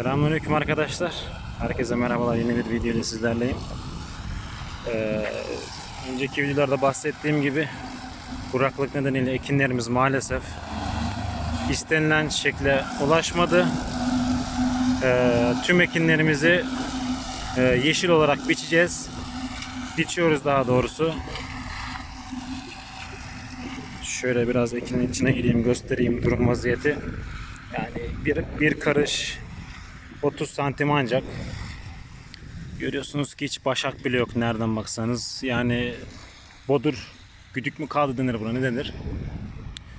Selamünaleyküm arkadaşlar. Herkese merhabalar. Yeni bir video ile sizlerleyim. Ee, önceki videolarda bahsettiğim gibi kuraklık nedeniyle ekinlerimiz maalesef istenilen şekle ulaşmadı. Ee, tüm ekinlerimizi e, yeşil olarak biçeceğiz. Biçiyoruz daha doğrusu. Şöyle biraz ekinin içine gireyim göstereyim durum vaziyeti. Yani bir, bir karış 30 santim ancak. Görüyorsunuz ki hiç başak bile yok nereden baksanız. Yani bodur güdük mü kaldı denir buna ne denir?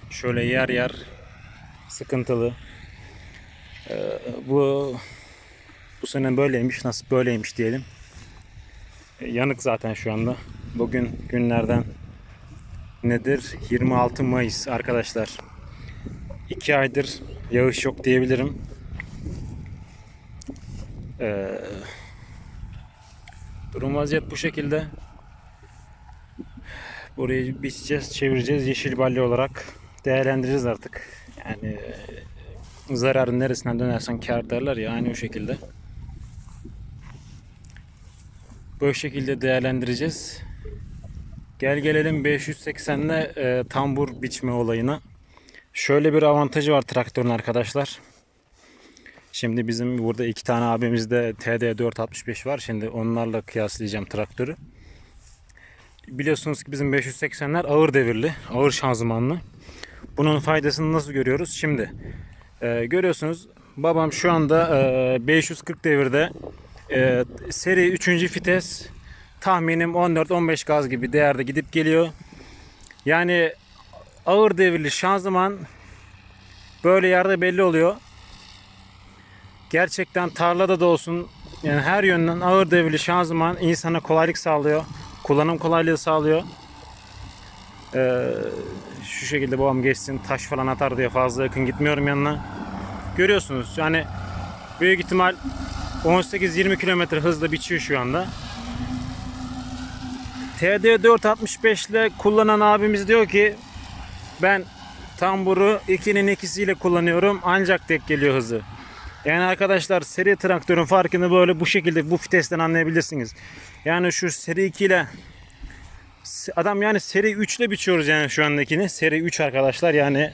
Şöyle yer yer sıkıntılı. Ee, bu bu sene böyleymiş nasıl böyleymiş diyelim. Ee, yanık zaten şu anda. Bugün günlerden nedir? 26 Mayıs arkadaşlar. 2 aydır yağış yok diyebilirim. Ee, durum vaziyet bu şekilde. Burayı biçeceğiz, çevireceğiz yeşil balya olarak değerlendireceğiz artık. Yani e, zararın neresinden dönersen kar derler ya aynı o şekilde. Bu şekilde değerlendireceğiz. Gel gelelim 580'le e, tambur biçme olayına. Şöyle bir avantajı var traktörün arkadaşlar. Şimdi bizim burada iki tane abimizde TD 465 var. Şimdi onlarla kıyaslayacağım traktörü. Biliyorsunuz ki bizim 580'ler ağır devirli, ağır şanzımanlı. Bunun faydasını nasıl görüyoruz? Şimdi e, görüyorsunuz babam şu anda e, 540 devirde e, seri 3. vites tahminim 14-15 gaz gibi değerde gidip geliyor. Yani ağır devirli şanzıman böyle yerde belli oluyor. Gerçekten tarlada da olsun yani her yönden ağır devirli şanzıman insana kolaylık sağlıyor. Kullanım kolaylığı sağlıyor. Ee, şu şekilde babam geçsin taş falan atar diye fazla yakın gitmiyorum yanına. Görüyorsunuz yani büyük ihtimal 18-20 km hızla biçiyor şu anda. TD465 ile kullanan abimiz diyor ki ben tamburu 2'nin ikisiyle kullanıyorum ancak tek geliyor hızı. Yani arkadaşlar seri traktörün farkını böyle bu şekilde bu vitesten anlayabilirsiniz. Yani şu seri 2 ile adam yani seri 3 ile biçiyoruz yani şu andakini. Seri 3 arkadaşlar yani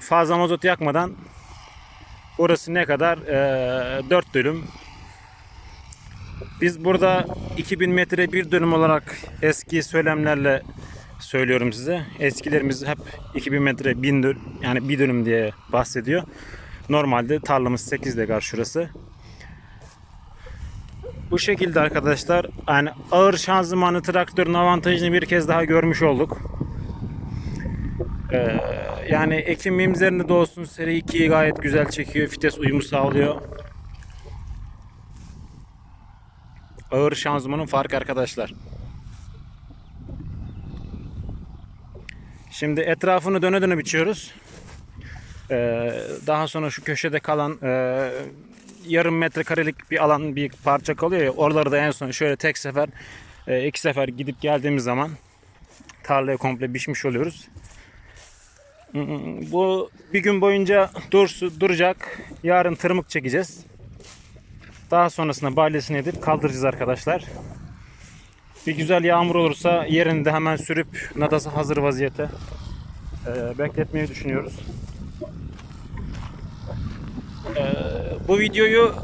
fazla mazot yakmadan orası ne kadar? Ee, 4 dönüm. Biz burada 2000 metre bir dönüm olarak eski söylemlerle söylüyorum size. Eskilerimiz hep 2000 metre 1000 dönüm, yani bir dönüm diye bahsediyor. Normalde tarlamız 8 dekar şurası. Bu şekilde arkadaşlar yani ağır şanzımanlı traktörün avantajını bir kez daha görmüş olduk. Ee, yani ekim mimlerinde de olsun seri 2'yi gayet güzel çekiyor. Vites uyumu sağlıyor. Ağır şanzımanın farkı arkadaşlar. Şimdi etrafını döne döne biçiyoruz. Ee, daha sonra şu köşede kalan e, yarım metrekarelik bir alan bir parça kalıyor ya oraları da en son şöyle tek sefer e, iki sefer gidip geldiğimiz zaman tarlayı komple biçmiş oluyoruz. Bu bir gün boyunca dursu, duracak. Yarın tırmık çekeceğiz. Daha sonrasında balyasını edip kaldıracağız arkadaşlar. Bir güzel yağmur olursa yerinde hemen sürüp nadası hazır vaziyete e, bekletmeyi düşünüyoruz. E, bu videoyu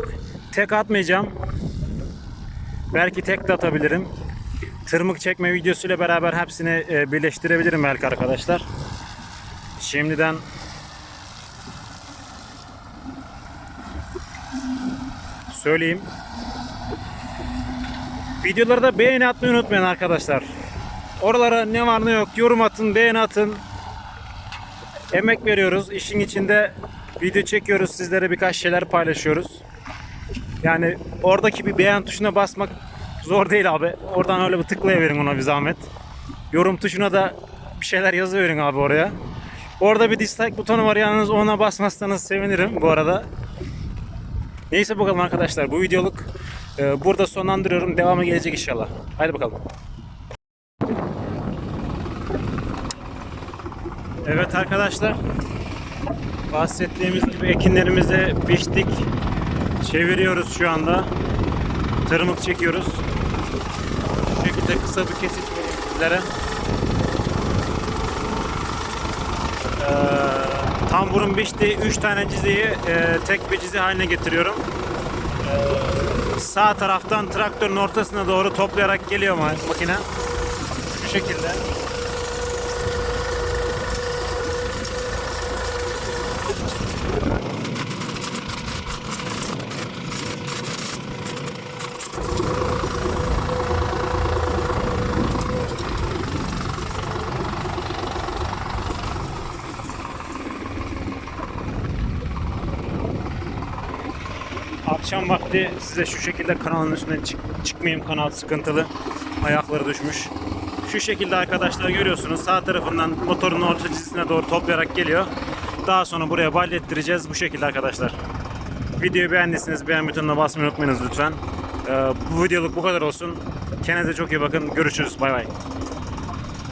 tek atmayacağım. Belki tek de atabilirim. Tırmık çekme videosuyla beraber hepsini e, birleştirebilirim belki arkadaşlar. Şimdiden söyleyeyim. Videoları da beğeni atmayı unutmayın arkadaşlar. Oralara ne var ne yok yorum atın, beğeni atın. Emek veriyoruz. İşin içinde video çekiyoruz. Sizlere birkaç şeyler paylaşıyoruz. Yani oradaki bir beğen tuşuna basmak zor değil abi. Oradan öyle bir tıklayıverin ona bir zahmet. Yorum tuşuna da bir şeyler yazıverin abi oraya. Orada bir dislike butonu var yalnız ona basmazsanız sevinirim bu arada. Neyse bakalım arkadaşlar bu videoluk e, burada sonlandırıyorum. Devamı gelecek inşallah. Haydi bakalım. Evet arkadaşlar. Bahsettiğimiz gibi ekinlerimizi biçtik. Çeviriyoruz şu anda. Tırmık çekiyoruz. Bu şekilde kısa bir kesit sizlere. Ee, tamburun biçtiği 3 tane cizeyi e, tek bir cize haline getiriyorum. Ee, sağ taraftan traktörün ortasına doğru toplayarak geliyor ma- makine. Şu şekilde. Akşam vakti size şu şekilde kanalın üstüne çık çıkmayayım. Kanal sıkıntılı. Ayakları düşmüş. Şu şekilde arkadaşlar görüyorsunuz. Sağ tarafından motorun orta çizgisine doğru toplayarak geliyor. Daha sonra buraya ballettireceğiz. Bu şekilde arkadaşlar. Videoyu beğendiyseniz beğen butonuna basmayı unutmayınız lütfen. Ee, bu videoluk bu kadar olsun. Kendinize çok iyi bakın. Görüşürüz. Bay bay.